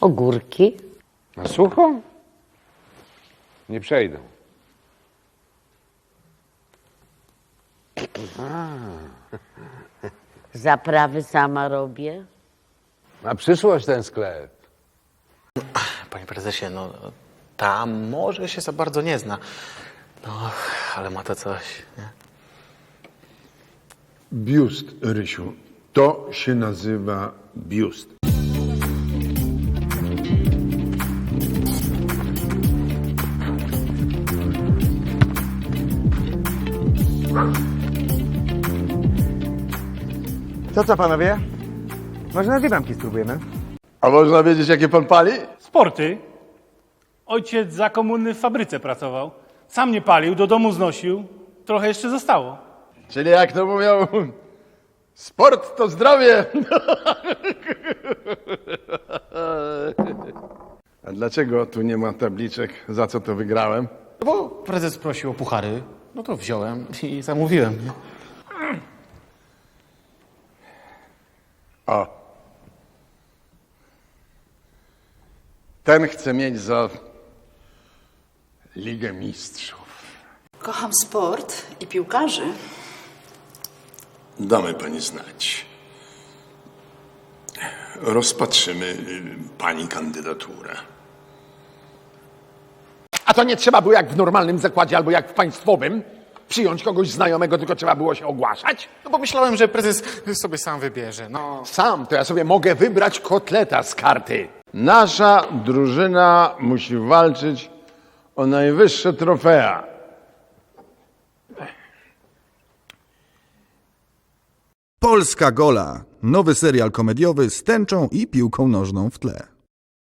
Ogórki? Na sucho? Nie przejdą. Zaprawy sama robię. Na przyszłość ten sklep. Panie prezesie, no ta może się za bardzo nie zna. No, ale ma to coś, nie? Biust, Rysiu. To się nazywa biust. To co panowie? Może na spróbujemy? A można wiedzieć, jakie pan pali? Sporty. Ojciec za komuny w fabryce pracował. Sam nie palił, do domu znosił. Trochę jeszcze zostało. Czyli jak to mówią, sport to zdrowie. A dlaczego tu nie ma tabliczek, za co to wygrałem? No bo prezes prosił o puchary, no to wziąłem i zamówiłem. Nie? O. Ten chce mieć za Ligę Mistrzów. Kocham sport i piłkarzy. Damy pani znać. Rozpatrzymy y, pani kandydaturę. A to nie trzeba było jak w normalnym zakładzie albo jak w państwowym? Przyjąć kogoś znajomego, tylko trzeba było się ogłaszać? No bo myślałem, że prezes sobie sam wybierze. No, Sam to ja sobie mogę wybrać kotleta z karty. Nasza drużyna musi walczyć o najwyższe trofea. Polska Gola. Nowy serial komediowy z tęczą i piłką nożną w tle.